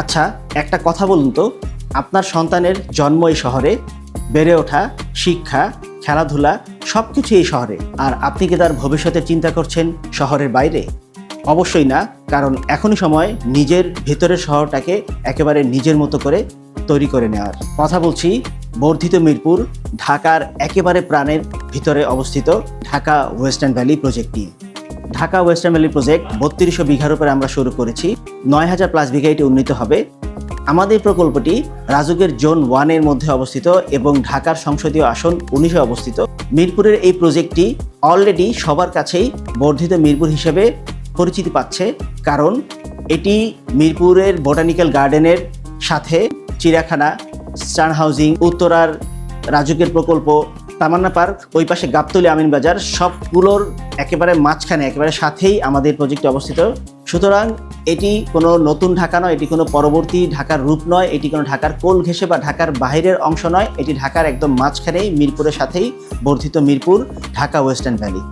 আচ্ছা একটা কথা বলুন তো। আপনার সন্তানের জন্ম এই শহরে, বেড়ে ওঠা, শিক্ষা, খেলাধুলা সব কিছু এই শহরে। আর আপনি কি তার ভবিষ্যতের চিন্তা করছেন শহরের বাইরে? অবশ্যই না, কারণ এখনই সময় নিজের ভেতরের শহরটাকে একেবারে নিজের মতো করে তৈরি করে নেওয়ার। কথা বলছি, বর্ধিত মিরপুর, ঢাকার একেবারে প্রাণের ভিতরে অবস্থিত ঢাকা ওয়েস্টার্ন ভ্যালি প্রজেক্ট নিয়ে। ঢাকা ওয়েস্টার্ন ভ্যালি প্রজেক্ট বত্রিশশো বিঘার উপরে আমরা শুরু করেছি। নয় হাজার প্লাস বিঘা এটি উন্নীত হবে। আমাদের প্রকল্পটি রাজুকের জোন ওয়ানের মধ্যে অবস্থিত এবং ঢাকার সংসদীয় আসন উনিশে অবস্থিত। মিরপুরের এই প্রজেক্টটি অলরেডি সবার কাছেই বর্ধিত মিরপুর হিসেবে পরিচিতি পাচ্ছে। কারণ এটি মিরপুরের বোটানিক্যাল গার্ডেনের সাথে চিড়িয়াখানা স্টান হাউজিং উত্তরার রাজুকের প্রকল্প তামান্না পার্ক, ওই পাশে গাবতলি আমিন বাজার, সবগুলোর একেবারে মাঝখানে, একেবারে সাথেই আমাদের প্রজেক্টে অবস্থিত। সুতরাং এটি কোনো নতুন ঢাকা নয়, এটি কোনো পরবর্তী ঢাকার রূপ নয়, এটি কোনো ঢাকার কোল ঘেসে বা ঢাকার বাইরের অংশ নয়, এটি ঢাকার একদম মাঝখানেই মিরপুরের সাথেই বর্ধিত মিরপুর, ঢাকা ওয়েস্টার্ন ভ্যালি।